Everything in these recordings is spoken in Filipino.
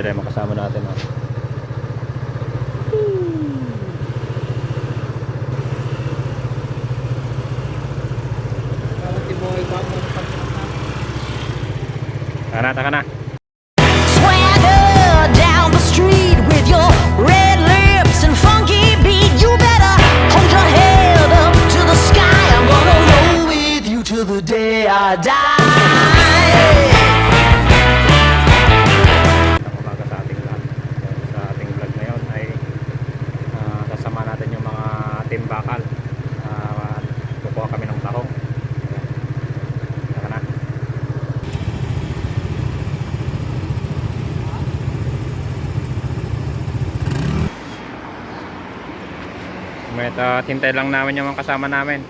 sila yung makasama natin. Oh. Taka na, taka na. May uh, hintay lang namin yung mga kasama namin.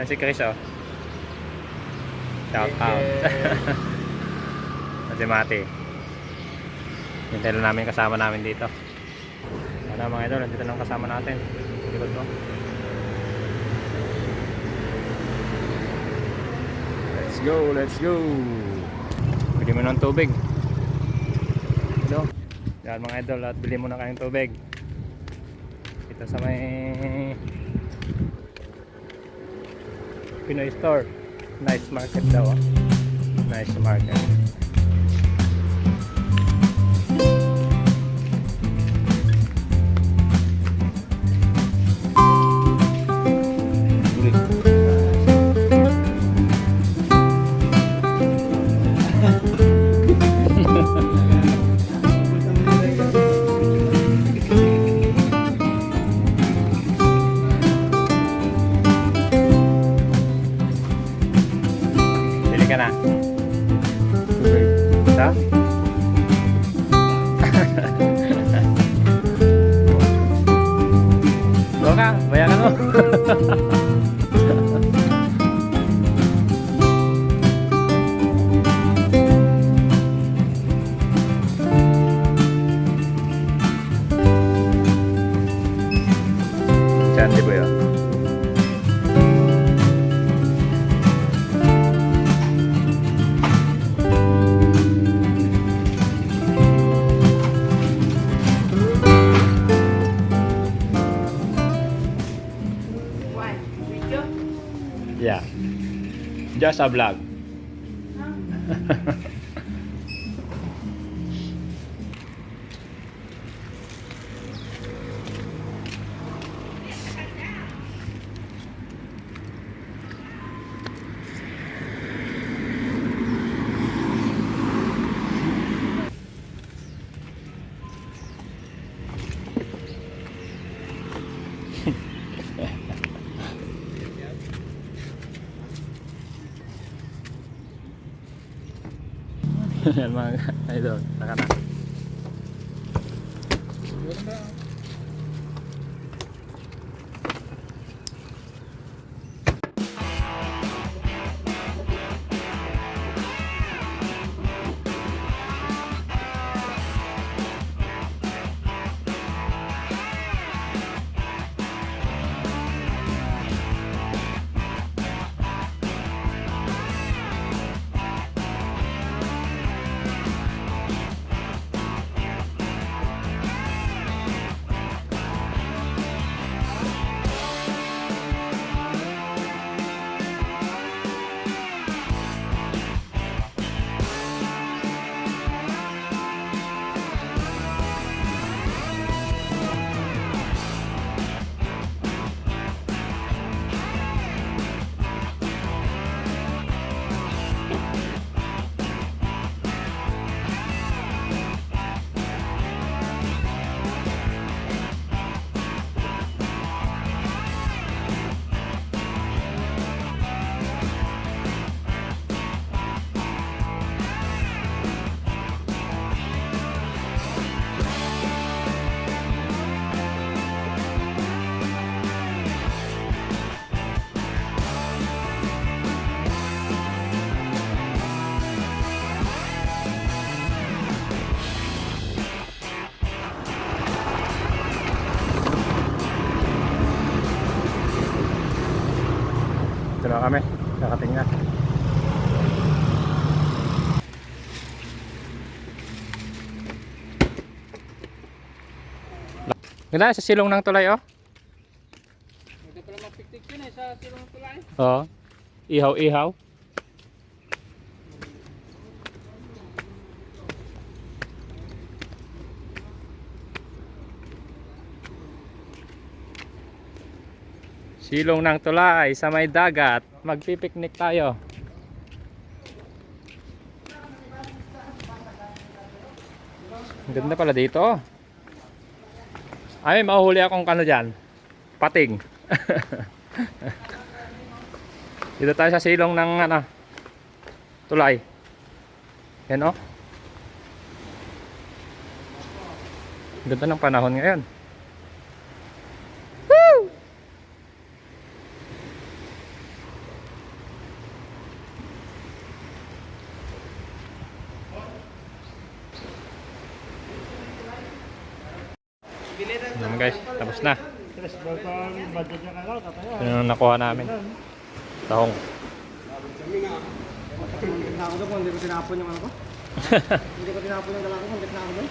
Ayan si Chris oh. Shout out. si Mati. Hintay lang namin kasama namin dito. Ano mga idol, nandito lang kasama natin. Likod ko. Let's go, let's go. Bili mo ng tubig. Ito. Yan mga idol, at bili mo na kayong tubig. Ito sa may Pinoy Store. Nice market daw. ah. Nice market. Just a vlog. Yan mga idol. Taka na. Kakating na. Ganda sa silong ng tulay oh. Maganda pala magpiktik yun eh sa silong ng tulay. Oo. Ihaw-ihaw. Silong ng tulay sa may dagat. Magpipiknik tayo. Ganda pala dito. Ay, mahuhuli akong kano dyan. Pating. Dito tayo sa silong ng ano, tulay. Yan oh. Ganda ng panahon ngayon. Woo! Yan guys, tapos na. Namin. Tahong. Ako doon hindi ko tinapon yung ano ko. hindi ko tinapon yung dala ko, hindi na ako doon.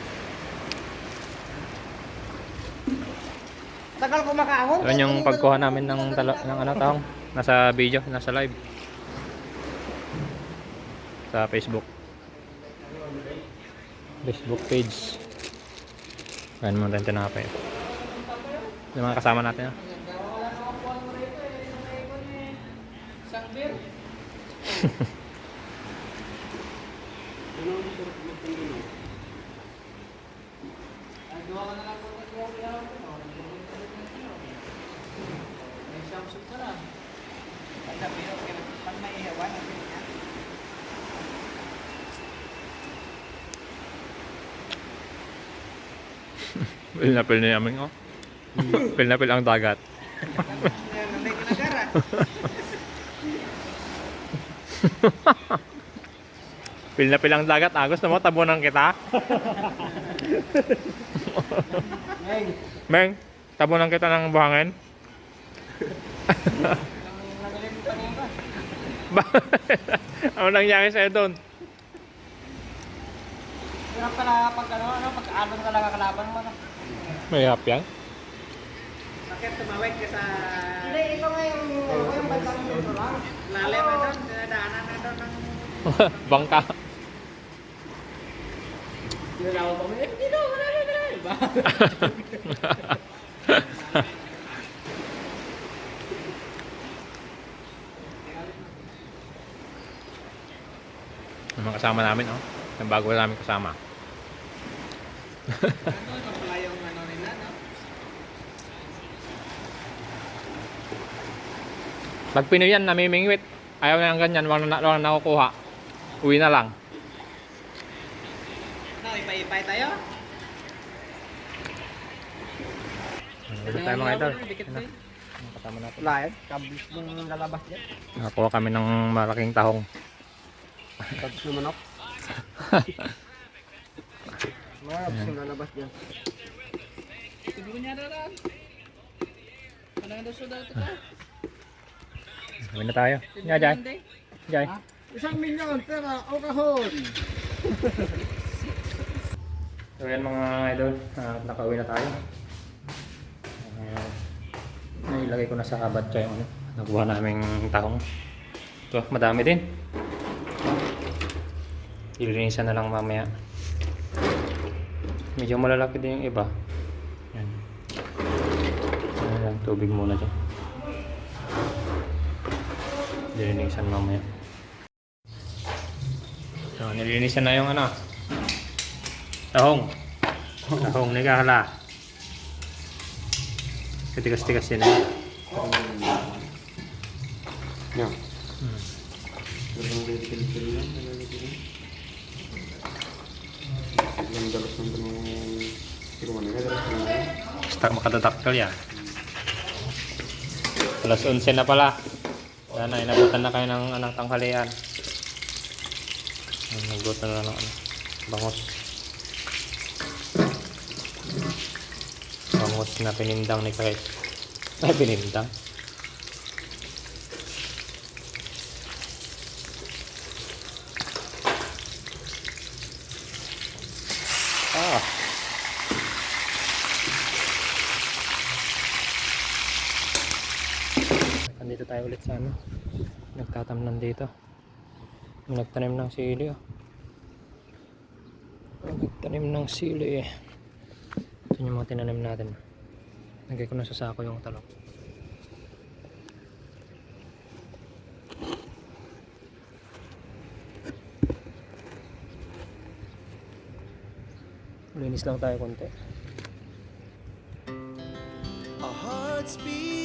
Tagal ko makaahon. Yan yung pagkuha namin ng, tala, ng ano, tahong. Nasa video, nasa live. Sa Facebook. Facebook page. Ayan mo rin tinapay. Yung mga kasama natin. ah. Isang beer. Ay, gawa ka na lang kung nagawa ko yan. May Samsung ka na. Ay, sabi nyo, pag may ihawan, Pil na pil na namin oh. pil na pil ang dagat. Pil na pil ang dagat. Ah, gusto mo tabunan kita? Ngay, Meng, tabunan kita ng buhangin. ano nangyari sa'yo doon? Hirap ka na pag ano, ano, pag alon ka lang kalaban mo. Hap yan? Bakit tumawid ka sa... Bangka. Dinalaw pa mo, eh, wala na, wala na. Iba? Yung mga kasama namin, oh. Yung bago namin kasama. Ano pala yung ano nila, no? Pag Pinoy yan, namimingwit. Ayaw na ng ganyan, wala na, wala na nakukuha. Uwi na lang. Ano, ipay-ipay tayo? Dito tayo mga idol. Ano? kasama natin. Lahat, kabis ng lalabas dyan. Nakakuha kami ng malaking tahong. Kabis ng manok. Mga kabis ng lalabas dyan. Hindi ko niya. Ano daw suda ito ka? Uwi na tayo. Nga, Jai. Jai. Isang milyon, pera, o kahon. So yan mga idol, uh, nakauwi na tayo. Uh, nailagay ko na sa batcha yung ano, nakuha naming tahong. Ito, madami din. Ilinisan na lang mamaya. Medyo malalaki din yung iba. Yan. Lang, tubig muna dyan. Lilinisan mamaya. So, nilinisan na yung ano, Tahong. Tahong ni Kahala. Katikas-tikas eh. Hmm. Siruman na dalos ng Basta makatataktal yan. Alas 11 na pala. Sana, inabutan na kayo ng anong tanghalian. Ay, Nagutan na ng ano, bangus. Bangus na pinindang ni Chris. Ay, pinindang. Ah. Ulit sa ano. Nagtatamnan dito. Nagtanim ng sili oh. Nagtanim ng sili eh. Ito yung mga tinanim natin. Lagay ko na sa sako yung talong. Linis lang tayo konti. Our hearts beat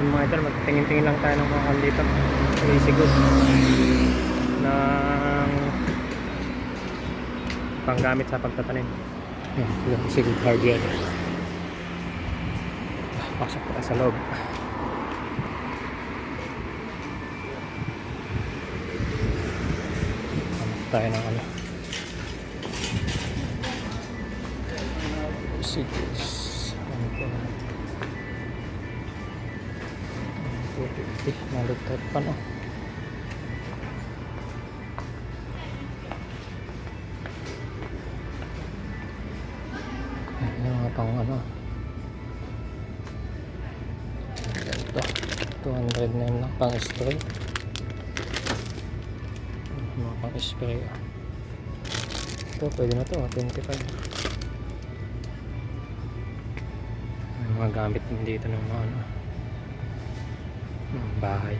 Yung mga idol, magtingin-tingin lang tayo ng mga kan dito. Easy good. Ng panggamit sa pagtatanim. Yan, yung easy good hardware. Pasok tayo sa loob. Hanap tayo ng ano. Easy 250 nalagtad pa no? Ayan mga pang ano. Ito 200 na yun pang spray. Mga pang spray ah. ito pwede na to 25 May mga gamit din dito ng mga ano ng bahay.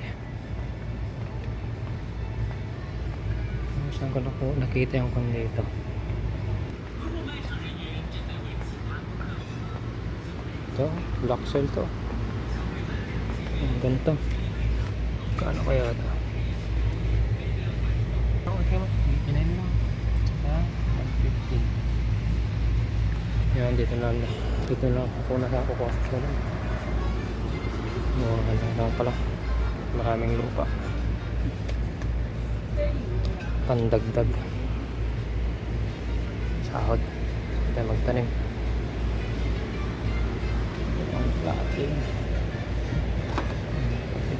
Saan ko naku- nakita yung kung dito? Ito, black cell to. Ang ganito. Kano kaya ito? Okay mo. 89 lang. Ha? 150. Yan, dito lang. Dito lang ako nakakuha sa lang. Mga ano lang pala. Maraming lupa. pandagdag. Sahod. Tayo magtanim. Ang plating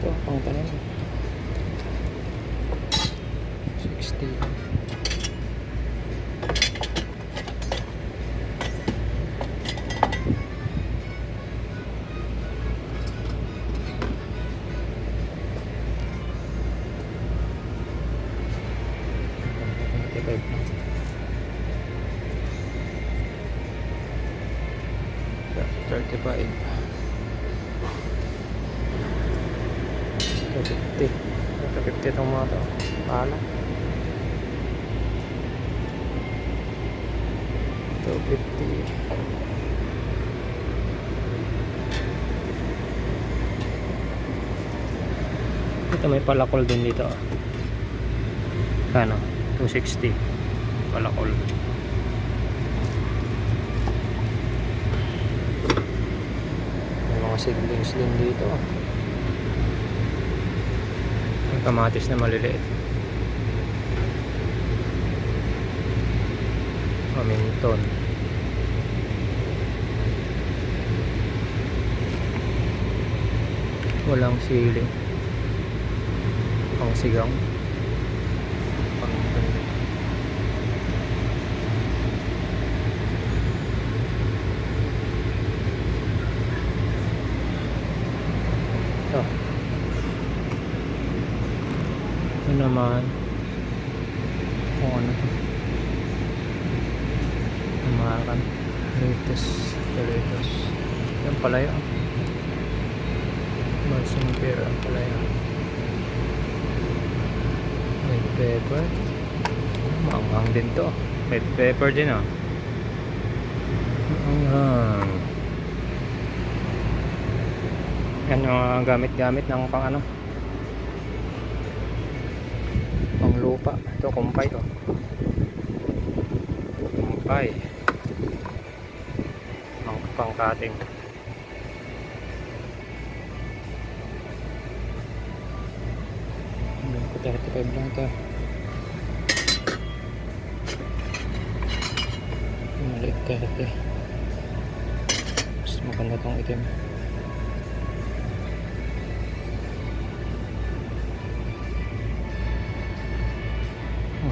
ito pang tanim 60 Thirty-five. Ito, fifty. Ito, fifty itong mga to. Pala. Ito. Ito, may palakol din dito. Kano? 260. Palakol. May mga seedlings din dito. May kamatis na maliliit. Paminton. Walang sili. Pang sigang. Paminton. Ito. Ito naman. Kung ano to. Amaran. Latest. Latest. Yan pala yun. Marsing pera pala yun. Red pepper. Maanghang din to. Red pepper din ah. Maanghang. Yung mga gamit-gamit ng pang ano. Lupa. Ito, kumpay to. Kumpay. Pang, pang cutting. Hanggang ko 35 lang ito. Maliit 30. Mas maganda tong itim.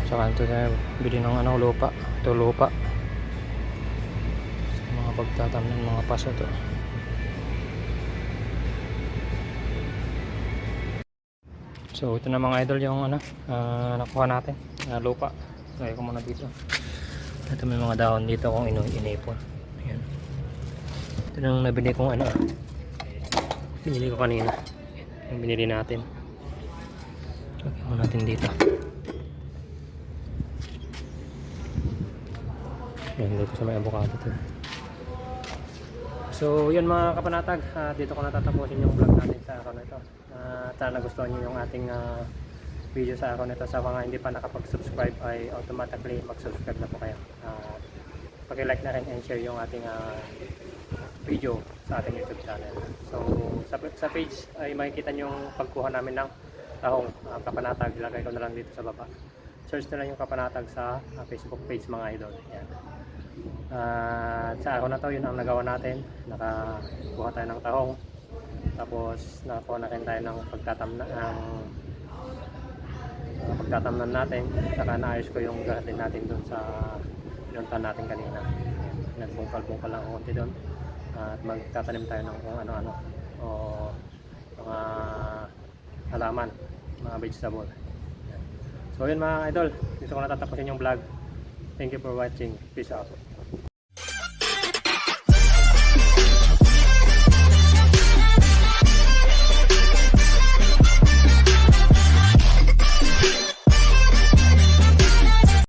Oh, saka ito tayo bili ng ano, lupa. Ito lupa. Sa mga pagtatam ng mga paso to. So ito na mga idol yung ano, ah, nakuha natin na lupa. Lagay ko muna dito. Ito may mga dahon dito kung ino inipon. Ayan. Ito nang nabili kong ano. Binili ko kanina. Yung binili natin. Lagay mo natin dito. Yan, dito sa may avocado to. So, yun mga kapanatag, ah, dito ko natatapusin yung vlog natin sa araw na ito. Uh, sana nagustuhan nyo yung ating ah, video sa araw na ito. Sa mga hindi pa nakapag-subscribe ay automatically mag-subscribe na po kayo. Uh, pag-like na rin and share yung ating ah, video sa ating YouTube channel. So, sa, sa page ay makikita nyo yung pagkuha namin ng tahong ah, kapanatag. Ilagay ko na lang dito sa baba. Search na lang yung kapanatag sa ah, Facebook page mga idol. Yan. Ah, sa araw na to, yun ang nagawa natin. Nakakuha tayo ng tahong. Tapos nakakuha na rin tayo ng pagtatamna ng uh, pagtatamnan natin. Saka naayos ko yung garden natin doon sa pinuntahan natin kanina. Nagbungkal-bungkal lang konti doon. at magtatanim tayo ng kung ano-ano o mga halaman, mga vegetable. So yun mga idol, dito ko natatapusin yung vlog. Thank you for watching. Peace out.